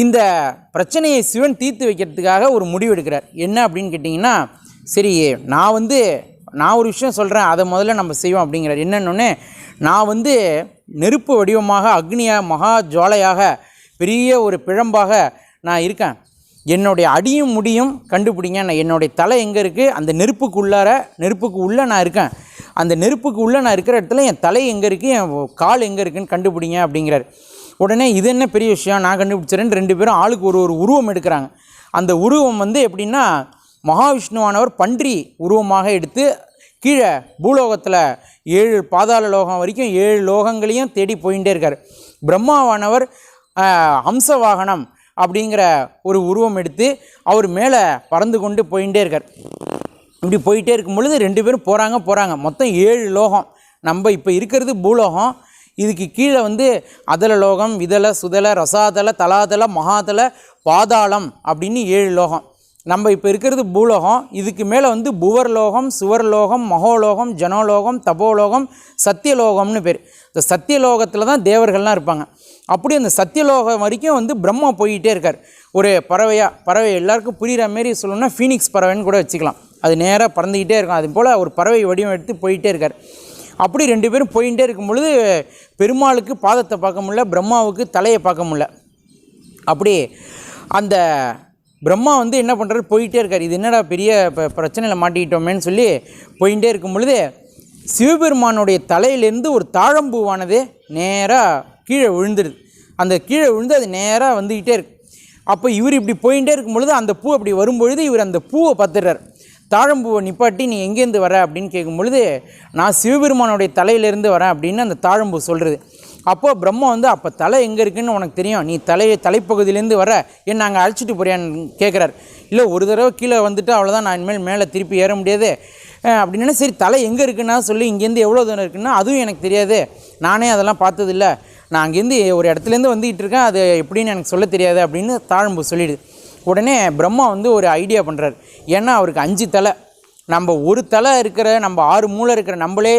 இந்த பிரச்சனையை சிவன் தீர்த்து வைக்கிறதுக்காக ஒரு முடிவு எடுக்கிறார். என்ன அப்படின்னு கேட்டிங்கன்னா சரி நான் வந்து நான் ஒரு விஷயம் சொல்கிறேன் அதை முதல்ல நம்ம செய்வோம் அப்படிங்கிறார். என்னன்னொன்னே நான் வந்து நெருப்பு வடிவமாக அக்னியாக மகா ஜுவாலையாக பெரிய ஒரு பிழம்பாக நான் இருக்கேன். என்னுடைய அடியும் முடியும் கண்டுபிடிங்க. நான் என்னுடைய தலை எங்கே இருக்குது அந்த நெருப்புக்கு உள்ளார நெருப்புக்கு உள்ளே நான் இருக்கேன். அந்த நெருப்புக்கு உள்ளே நான் இருக்கிற இடத்துல என் தலை எங்கே இருக்குது என் கால் எங்கே இருக்குதுன்னு கண்டுபிடிங்க அப்படிங்கிறார். உடனே இது என்ன பெரிய விஷயம்? நான் கண்டுபிடிச்சிறேன்னு ரெண்டு பேரும் ஆளுக்கு ஒரு ஒரு உருவம் எடுக்கிறாங்க. அந்த உருவம் வந்து எப்படின்னா மகாவிஷ்ணுவானவர் பன்றி உருவமாக எடுத்து கீழே பூலோகத்தில் ஏழு பாதாள லோகம் வரைக்கும் ஏழு லோகங்களையும் தேடி போயிட்டே இருக்கார். பிரம்மாவானவர் ஹம்ச வாகனம் அப்படிங்கிற ஒரு உருவம் எடுத்து அவர் மேலே பறந்து கொண்டு போயிட்டே இருக்கார். இப்படி போயிட்டே இருக்கும் பொழுது ரெண்டு பேரும் போகிறாங்க போகிறாங்க மொத்தம் ஏழு லோகம். நம்ம இப்போ இருக்கிறது பூலோகம். இதுக்கு கீழே வந்து அதல லோகம் விதல சுதல ரசாதல தலாதல மகாதல பாதாளம் அப்படின்னு ஏழு லோகம். நம்ம இப்போ இருக்கிறது பூலோகம். இதுக்கு மேலே வந்து புவர்லோகம் சுவர்லோகம் மகோலோகம் ஜனோலோகம் தபோலோகம் சத்தியலோகம்னு பேர். இந்த சத்தியலோகத்தில் தான் தேவர்கள்லாம் இருப்பாங்க. அப்படி அந்த சத்தியலோகம் வரைக்கும் வந்து பிரம்மா போயிட்டே இருக்கார். ஒரு பறவையாக பறவை எல்லாருக்கும் புரிகிற மாரி சொல்லணும்னா ஃபீனிக்ஸ் பறவைன்னு கூட வச்சுக்கலாம். அது நேராக பறந்துக்கிட்டே இருக்கும். அது போல் ஒரு பறவை வடிவம் எடுத்து போயிட்டே இருக்கார். அப்படி ரெண்டு பேரும் போயிட்டே இருக்கும் பொழுது பெருமாளுக்கு பாதத்தை பார்க்க முடியல பிரம்மாவுக்கு தலையை பார்க்க முடியல. அப்படி அந்த பிரம்மா வந்து என்ன பண்ணுறாரு போயிட்டே இருக்கார். இது என்னடா பெரிய ப பிரச்சனையில் மாட்டிக்கிட்டோமேன்னு சொல்லி போயிட்டே இருக்கும் பொழுது சிவபெருமானுடைய தலையிலேருந்து ஒரு தாழம்பூவானது நேராக கீழே விழுந்துடுது அந்த கீழே விழுந்து அது நேராக வந்துக்கிட்டே இருக்கு. அப்போ இவர் இப்படி போயிட்டே இருக்கும் பொழுது அந்த பூ அப்படி வரும்பொழுது இவர் அந்த பூவை பார்த்துடுறார். தாழம்பூவை நிப்பாட்டி நீ எங்கேருந்து வர அப்படின்னு கேட்கும் பொழுது நான் சிவபெருமானுடைய தலையிலேருந்து வரேன் அப்படின்னு அந்த தாழம்பூ சொல்கிறது அப்போது பிரம்மா வந்து அப்போ தலை எங்கே இருக்குன்னு உனக்கு தெரியும். நீ தலையை தலைப்பகுதியிலேருந்து வர. என்ன நாங்கள் அழைச்சிட்டு போறியான்னு கேட்குறாரு இல்லை ஒரு தடவை கீழே வந்துட்டு அவ்வளோதான் நான் இனிமேல் மேலே திருப்பி ஏற முடியாது. அப்படின்னா சரி தலை எங்கே இருக்குன்னா சொல்லி. இங்கேருந்து எவ்வளோ தூரம் இருக்குன்னா அதுவும் எனக்கு தெரியாது. நானே அதெல்லாம் பார்த்ததில்ல. நான் அங்கேருந்து ஒரு இடத்துலேருந்து வந்துக்கிட்டு இருக்கேன். அது எப்படின்னு எனக்கு சொல்ல தெரியாது. அப்படின்னு தாழம்பு சொல்லிடுது. உடனே பிரம்மா வந்து ஒரு ஐடியா பண்ணுறாரு ஏன்னா அவருக்கு அஞ்சு தலை. நம்ம ஒரு தலை இருக்கிற நம்ம ஆறு மூளை இருக்கிற நம்மளே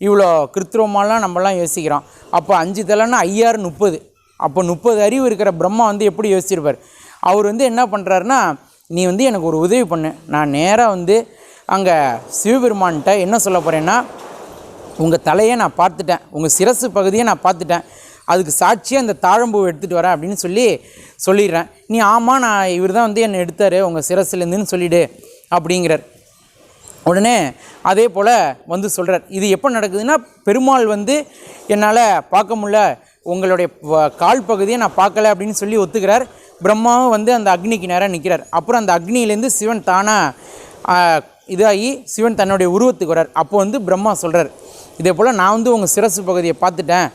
இவ்வளோ கிருத்திரமாலாம் நம்மலாம் யோசிக்கிறோம். அப்போ அஞ்சு தலைன்னா ஐயாறு முப்பது. அப்போ முப்பது அறிவு இருக்கிற பிரம்மா வந்து எப்படி யோசிச்சிருப்பார்? அவர் வந்து என்ன பண்ணுறாருன்னா நீ வந்து எனக்கு ஒரு உதவி பண்ணு. நான் நேராக வந்து அங்கே சிவபெருமான்கிட்ட என்ன சொல்ல போகிறேன்னா உங்கள் தலையை நான் பார்த்துட்டேன். உங்கள் சிரசு பகுதியை நான் பார்த்துட்டேன். அதுக்கு சாட்சியாக அந்த தாழம்பூவை எடுத்துகிட்டு வரேன் அப்படின்னு சொல்லி சொல்லிடுறேன். நீ ஆமாம் நான் இவர் தான் வந்து என்னை எடுத்தார் உங்கள் சிரசுலேருந்துன்னு சொல்லிடு அப்படிங்கிறார். உடனே அதே போல் வந்து சொல்கிறார் இது எப்போ நடக்குதுன்னா பெருமாள் வந்து என்னால் பார்க்க முடியல உங்களுடைய கால் பகுதியை நான் பார்க்கல அப்படின்னு சொல்லி ஒத்துக்கிறார். பிரம்மாவும் வந்து அந்த அக்னிக்கு நேராக நிற்கிறார் அப்புறம் அந்த அக்னியிலேருந்து சிவன் தானாக இதாகி சிவன் தன்னுடைய உருவத்துக்கு வரார் அப்போ வந்து பிரம்மா சொல்கிறார் இதே போல் நான் வந்து உங்கள் சிரசு பகுதியை பார்த்துட்டேன்.